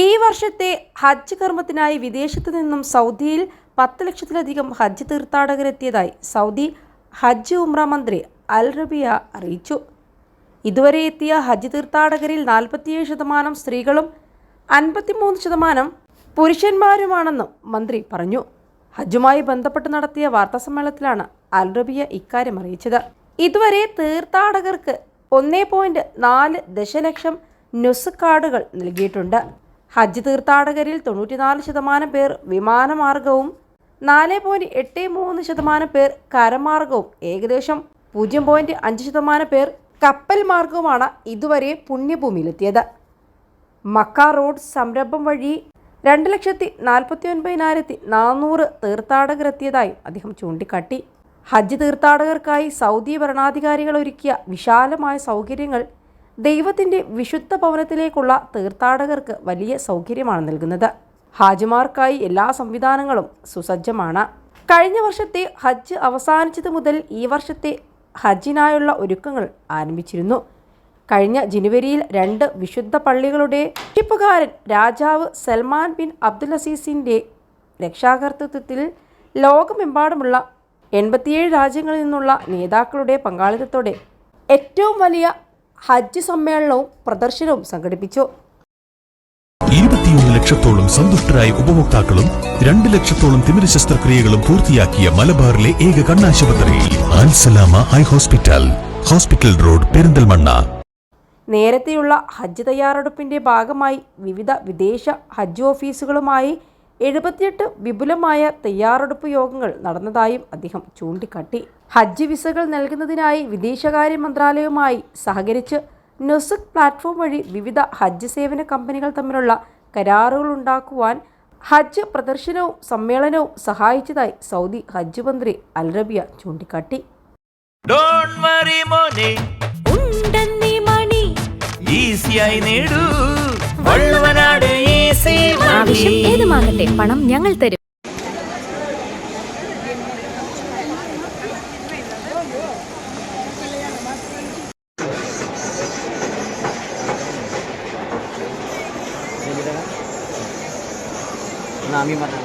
ഈ വർഷത്തെ ഹജ്ജ് കർമ്മത്തിനായി വിദേശത്തു നിന്നും സൗദിയിൽ പത്ത് ലക്ഷത്തിലധികം ഹജ്ജ് തീർത്ഥാടകരെത്തിയതായി സൗദി ഹജ്ജ് ഉംറ മന്ത്രി അൽ റബിയ അറിയിച്ചു. ഇതുവരെ എത്തിയ ഹജ്ജ് തീർത്ഥാടകരിൽ നാൽപ്പത്തിയേഴ് ശതമാനം സ്ത്രീകളും അൻപത്തിമൂന്ന് ശതമാനം പുരുഷന്മാരുമാണെന്നും മന്ത്രി പറഞ്ഞു. ഹജ്ജുമായി ബന്ധപ്പെട്ട് നടത്തിയ വാർത്താസമ്മേളനത്തിലാണ് അൽ റബിയ ഇക്കാര്യം അറിയിച്ചത്. ഇതുവരെ തീർത്ഥാടകർക്ക് ഒന്നേ പോയിന്റ് നാല് ദശലക്ഷം നുസ് കാർഡുകൾ നൽകിയിട്ടുണ്ട്. ഹജ്ജ് തീർത്ഥാടകരിൽ തൊണ്ണൂറ്റിനാല് ശതമാനം പേർ വിമാനമാർഗവും നാല് പോയിന്റ് എട്ട് മൂന്ന് ശതമാനം പേർ കരമാർഗവും ഏകദേശം പൂജ്യം പോയിന്റ് അഞ്ച് ശതമാനം പേർ കപ്പൽ മാർഗവുമാണ് ഇതുവരെ പുണ്യഭൂമിയിലെത്തിയത്. മക്ക റോഡ് സംരംഭം വഴി രണ്ട് ലക്ഷത്തി നാൽപ്പത്തി ഒൻപതിനായിരത്തി നാനൂറ് തീർത്ഥാടകരെത്തിയതായും അദ്ദേഹം ചൂണ്ടിക്കാട്ടി. ഹജ്ജ് തീർത്ഥാടകർക്കായി സൗദി ഭരണാധികാരികൾ ഒരുക്കിയ വിശാലമായ സൗകര്യങ്ങൾ ദൈവത്തിന്റെ വിശുദ്ധ ഭവനത്തിലേക്കുള്ള തീർത്ഥാടകർക്ക് വലിയ സൗകര്യമാണ് നൽകുന്നത്. ഹാജിമാർക്കായി എല്ലാ സംവിധാനങ്ങളും സുസജ്ജമാണ്. കഴിഞ്ഞ വർഷത്തെ ഹജ്ജ് അവസാനിച്ചത് മുതൽ ഈ വർഷത്തെ ഹജ്ജിനായുള്ള ഒരുക്കങ്ങൾ ആരംഭിച്ചിരുന്നു. കഴിഞ്ഞ ജനുവരിയിൽ രണ്ട് വിശുദ്ധ പള്ളികളുടെ ടിപ്പുകാരൻ രാജാവ് സൽമാൻ ബിൻ അബ്ദുൽ അസീസിന്റെ രക്ഷാകർത്തൃത്വത്തിൽ ലോകമെമ്പാടുമുള്ള എൺപത്തിയേഴ് രാജ്യങ്ങളിൽ നിന്നുള്ള നേതാക്കളുടെ പങ്കാളിത്തത്തോടെ ഏറ്റവും വലിയ ഹജ്ജ് സമ്മേളനവും പ്രദർശനവും സംഘടിപ്പിച്ചു. ഇരുപത്തിയൊന്ന് ലക്ഷത്തോളം സന്തുഷ്ടരായ ഉപഭോക്താക്കളും രണ്ട് ലക്ഷത്തോളം തിമിര ശസ്ത്രക്രിയകളും പൂർത്തിയാക്കിയ മലബാറിലെ ഏക കണ്ണാശുപത്രി Ansalama eye hospital hospital road Perinthalmanna. നേരത്തെയുള്ള ഹജ്ജ് തയ്യാറെടുപ്പിന്റെ ഭാഗമായി വിവിധ വിദേശ ഹജ്ജ് ഓഫീസുകളുമായി എഴുപത്തിയെട്ട് വിപുലമായ തയ്യാറെടുപ്പ് യോഗങ്ങൾ നടന്നതായും അദ്ദേഹം ചൂണ്ടിക്കാട്ടി. ഹജ്ജ് വിസകൾ നൽകുന്നതിനായി വിദേശകാര്യ മന്ത്രാലയവുമായി സഹകരിച്ച് നൊസുക് പ്ലാറ്റ്ഫോം വഴി വിവിധ ഹജ്ജ് സേവന കമ്പനികൾ തമ്മിലുള്ള കരാറുകൾ ഉണ്ടാക്കുവാൻ ഹജ്ജ് പ്രദർശനവും സമ്മേളനവും സഹായിച്ചതായി സൗദി ഹജ്ജ് മന്ത്രി അൽറബിയ ചൂണ്ടിക്കാട്ടി. ഡോൺ വറി മോനെ. ഉണ്ടെന്നീ മണി. ഈസിയായി നേടൂ. ആവശ്യം ഏതുമാകട്ടെ പണം ഞങ്ങൾ തരും. നാമി പറഞ്ഞു